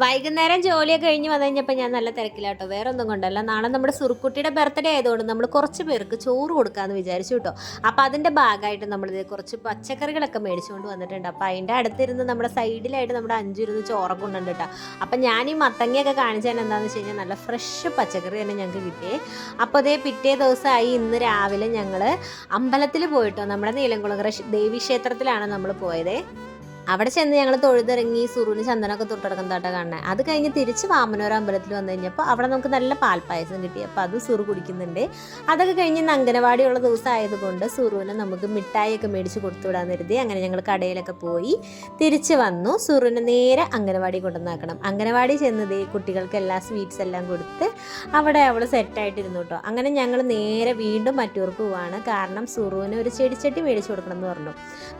വൈകുന്നേരം ജോലിയൊക്കെ കഴിഞ്ഞ് വന്നു കഴിഞ്ഞപ്പോൾ ഞാൻ നല്ല തിരക്കിലാട്ടോ. വേറെ ഒന്നും കൊണ്ടല്ല. നാളെ നമ്മുടെ സുറുക്കുട്ടിയുടെ ബർത്ത്ഡേ ആയതുകൊണ്ട് നമ്മൾ കുറച്ച് പേർക്ക് ചോറ് കൊടുക്കാമെന്ന് വിചാരിച്ചു കേട്ടോ. അപ്പോൾ അതിന്റെ ഭാഗമായിട്ട് നമ്മളിത് കുറച്ച് പച്ചക്കറികളൊക്കെ മേടിച്ചുകൊണ്ട് വന്നിട്ടുണ്ട്. അപ്പോൾ അതിന്റെ അടുത്തിരുന്ന് നമ്മുടെ സൈഡിലായിട്ട് നമ്മുടെ അഞ്ചിരുന്ന് ചോറൊക്കെ കൊണ്ടുണ്ട് കേട്ടോ. അപ്പം ഞാൻ ഈ മത്തങ്ങയൊക്കെ കാണിച്ചാൽ എന്താണെന്ന് വെച്ച് കഴിഞ്ഞാൽ നല്ല ഫ്രഷ് പച്ചക്കറി തന്നെ ഞങ്ങൾക്ക് കിട്ടിയേ. അപ്പോൾ അതേ പിറ്റേ ദിവസമായി ഇന്ന് രാവിലെ ഞങ്ങൾ അമ്പലത്തിൽ പോയിട്ടോ. നമ്മുടെ നീലംകുളങ്ങര ക്ഷ- ദേവീക്ഷേത്രത്തിലാണ് നമ്മൾ പോയത്. അവിടെ ചെന്ന് ഞങ്ങൾ തൊഴുതിറങ്ങി സുറുവിന് ചന്ദനമൊക്കെ തൊട്ടടക്കുന്നതായിട്ട് കാണുന്നത് അത് കഴിഞ്ഞ് തിരിച്ച് വാമനോര അമ്പലത്തിൽ വന്നു കഴിഞ്ഞപ്പോൾ അവിടെ നമുക്ക് നല്ല പാൽപ്പായസം കിട്ടി. അപ്പോൾ അത് സുറു കുടിക്കുന്നുണ്ട്. അതൊക്കെ കഴിഞ്ഞ് അംഗനവാടിയുള്ള ദിവസം ആയതുകൊണ്ട് സുറുവിന് നമുക്ക് മിഠായിയൊക്കെ മേടിച്ച് കൊടുത്തുവിടാന്ന് കരുതി അങ്ങനെ ഞങ്ങൾ കടയിലൊക്കെ പോയി തിരിച്ച് വന്നു. സുറുവിനെ നേരെ അംഗനവാടി കൊണ്ടുവന്നാക്കണം. അംഗനവാടി ചെന്നത് കുട്ടികൾക്ക് എല്ലാ സ്വീറ്റ്സ് എല്ലാം കൊടുത്ത് അവിടെ അവൾ സെറ്റായിട്ടിരുന്നു കേട്ടോ അങ്ങനെ ഞങ്ങൾ നേരെ വീണ്ടും മറ്റൂർക്ക് പോവാണ്. കാരണം സുറുവിന് ഒരു ചെടിച്ചട്ടി മേടിച്ച് കൊടുക്കണം എന്ന് പറഞ്ഞു.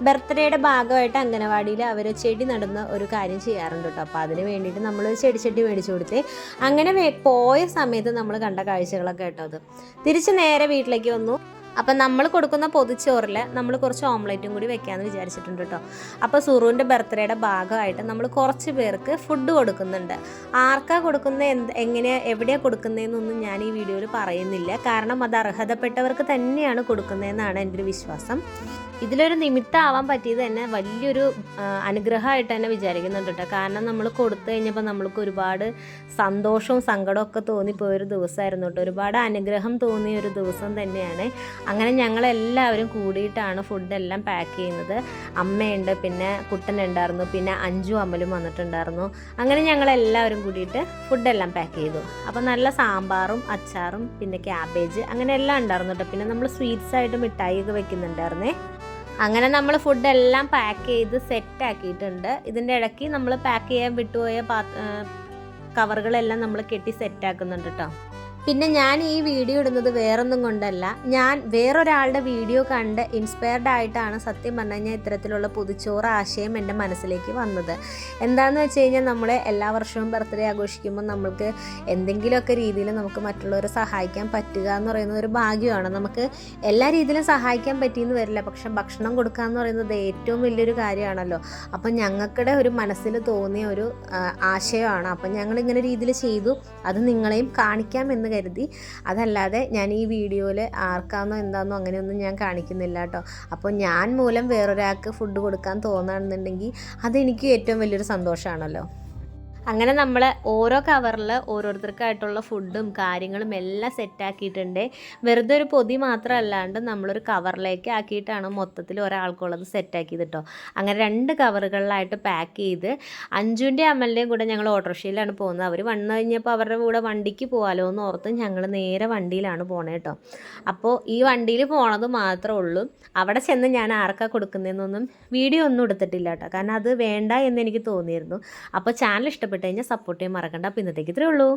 ബർത്ത്ഡേയുടെ ഭാഗമായിട്ട് അംഗനവാടിയിൽ അവർ ചെടി നടുന്ന ഒരു കാര്യം ചെയ്യാറുണ്ട് കേട്ടോ. അപ്പോൾ അതിന് വേണ്ടിയിട്ട് നമ്മൾ ചെടിച്ചട്ടി മേടിച്ചു കൊടുത്തേ. അങ്ങനെ പോയ സമയത്ത് നമ്മൾ കണ്ട കാഴ്ചകളൊക്കെ കേട്ടോ അത്. തിരിച്ച് നേരെ വീട്ടിലേക്ക് വന്നു. അപ്പം നമ്മൾ കൊടുക്കുന്ന പൊതിച്ചോറിൽ നമ്മൾ കുറച്ച് ഓംലെറ്റും കൂടി വെക്കാമെന്ന് വിചാരിച്ചിട്ടുണ്ട് കേട്ടോ. അപ്പോൾ സുറുവിന്റെ ബർത്ത്ഡേയുടെ ഭാഗമായിട്ട് നമ്മൾ കുറച്ച് പേർക്ക് ഫുഡ് കൊടുക്കുന്നുണ്ട്. ആർക്കാ കൊടുക്കുന്ന എന്ത് എങ്ങനെ എവിടെയാണ് കൊടുക്കുന്നതെന്നൊന്നും ഞാൻ ഈ വീഡിയോയിൽ പറയുന്നില്ല. കാരണം അത് അർഹതപ്പെട്ടവർക്ക് തന്നെയാണ് കൊടുക്കുന്നതെന്നാണ് എന്റെ ഒരു വിശ്വാസം. ഇതിലൊരു നിമിത്തമാവാൻ പറ്റിയത് തന്നെ വലിയൊരു അനുഗ്രഹമായിട്ട് തന്നെ വിചാരിക്കുന്നുണ്ട് കേട്ടോ കാരണം നമ്മൾ കൊടുത്തു കഴിഞ്ഞപ്പോൾ നമ്മൾക്ക് ഒരുപാട് സന്തോഷവും സങ്കടവും ഒക്കെ തോന്നിപ്പോയൊരു ദിവസമായിരുന്നു കേട്ടോ ഒരുപാട് അനുഗ്രഹം തോന്നിയ ഒരു ദിവസം തന്നെയാണ്. അങ്ങനെ ഞങ്ങളെല്ലാവരും കൂടിയിട്ടാണ് ഫുഡെല്ലാം പാക്ക് ചെയ്യുന്നത്. അമ്മയുണ്ട് പിന്നെ കുട്ടനുണ്ടായിരുന്നു പിന്നെ അഞ്ചു അമ്മലും വന്നിട്ടുണ്ടായിരുന്നു. അങ്ങനെ ഞങ്ങളെല്ലാവരും കൂടിയിട്ട് ഫുഡെല്ലാം പാക്ക് ചെയ്തു. അപ്പോൾ നല്ല സാമ്പാറും അച്ചാറും പിന്നെ ക്യാബേജ് അങ്ങനെ എല്ലാം ഉണ്ടായിരുന്നു കേട്ടോ പിന്നെ നമ്മൾ സ്വീറ്റ്സ് ആയിട്ട് മിഠായി ഒക്കെ വെക്കുന്നുണ്ടായിരുന്നേ. അങ്ങനെ നമ്മൾ ഫുഡെല്ലാം പാക്ക് ചെയ്ത് സെറ്റ് ആക്കിയിട്ടുണ്ട്. ഇതിന്റെ ഇടയ്ക്ക് നമ്മൾ പാക്ക് ചെയ്യാൻ വിട്ടുപോയ പാത്ര കവറുകളെല്ലാം നമ്മൾ കെട്ടി സെറ്റ് ആക്കുന്നുണ്ട് കേട്ടോ പിന്നെ ഞാൻ ഈ വീഡിയോ ഇടുന്നത് വേറൊന്നും കൊണ്ടല്ല. ഞാൻ വേറൊരാളുടെ വീഡിയോ കണ്ട് ഇൻസ്പയർഡ് ആയിട്ടാണ് സത്യം പറഞ്ഞു കഴിഞ്ഞാൽ ഇത്തരത്തിലുള്ള പുതുച്ചോറ് ആശയം എന്റെ മനസ്സിലേക്ക് വന്നത്. എന്താണെന്ന് വെച്ച് കഴിഞ്ഞാൽ നമ്മൾ എല്ലാ വർഷവും ബർത്ത്ഡേ ആഘോഷിക്കുമ്പോൾ നമ്മൾക്ക് എന്തെങ്കിലുമൊക്കെ രീതിയിൽ നമുക്ക് മറ്റുള്ളവരെ സഹായിക്കാൻ പറ്റുക എന്ന് പറയുന്നത് ഒരു ഭാഗ്യമാണ്. നമുക്ക് എല്ലാ രീതിയിലും സഹായിക്കാൻ പറ്റിയെന്ന് വരില്ല. പക്ഷെ ഭക്ഷണം കൊടുക്കുക എന്ന് പറയുന്നത് ഏറ്റവും വലിയൊരു കാര്യമാണല്ലോ. അപ്പം ഞങ്ങൾക്കിടെ ഒരു മനസ്സിൽ തോന്നിയ ഒരു ആശയമാണ്. അപ്പം ഞങ്ങൾ ഇങ്ങനെ രീതിയിൽ ചെയ്തു. അത് നിങ്ങളെയും കാണിക്കാമെന്ന് കരുതി. അതല്ലാതെ ഞാൻ ഈ വീഡിയോയിൽ ആർക്കാന്നോ എന്താണെന്നോ അങ്ങനെയൊന്നും ഞാൻ കാണിക്കുന്നില്ല കേട്ടോ. അപ്പോൾ ഞാൻ മൂലം വേറൊരാൾക്ക് ഫുഡ് കൊടുക്കാൻ തോന്നുകയാണെന്നുണ്ടെങ്കിൽ അതെനിക്ക് ഏറ്റവും വലിയൊരു സന്തോഷമാണല്ലോ അങ്ങനെ നമ്മൾ ഓരോ കവറിൽ ഓരോരുത്തർക്കായിട്ടുള്ള ഫുഡും കാര്യങ്ങളും എല്ലാം സെറ്റാക്കിയിട്ടുണ്ട്. വെറുതെ ഒരു പൊതി മാത്രമല്ലാണ്ട് നമ്മളൊരു കവറിലേക്ക് ആക്കിയിട്ടാണ് മൊത്തത്തിൽ ഒരാൾക്കുള്ളത് സെറ്റാക്കിയത് കേട്ടോ അങ്ങനെ രണ്ട് കവറുകളിലായിട്ട് പാക്ക് ചെയ്ത് അഞ്ചുവിന്റെ അമ്മലിന്റെയും കൂടെ ഞങ്ങൾ ഓട്ടോറിക്ഷയിലാണ് പോകുന്നത്. അവർ വന്നു കഴിഞ്ഞപ്പോൾ അവരുടെ കൂടെ വണ്ടിക്ക് പോകാലോ എന്ന് ഓർത്ത് ഞങ്ങൾ നേരെ വണ്ടിയിലാണ് പോണേ കേട്ടോ അപ്പോൾ ഈ വണ്ടിയിൽ പോണത് മാത്രമേ ഉള്ളൂ. അവിടെ ചെന്ന് ഞാൻ ആർക്കാ കൊടുക്കുന്നതെന്നൊന്നും വീഡിയോ ഒന്നും എടുത്തിട്ടില്ല കേട്ടോ കാരണം അത് വേണ്ട എന്ന് എനിക്ക് തോന്നിയിരുന്നു. അപ്പോൾ ചാനൽ ഇഷ്ടപ്പെട്ട് കഴിഞ്ഞാൽ സപ്പോർട്ട് ചെയ്യാൻ മറക്കണ്ട. അപ്പോൾ ഇന്നത്തേക്ക് ഇത്രയേ ഉള്ളൂ.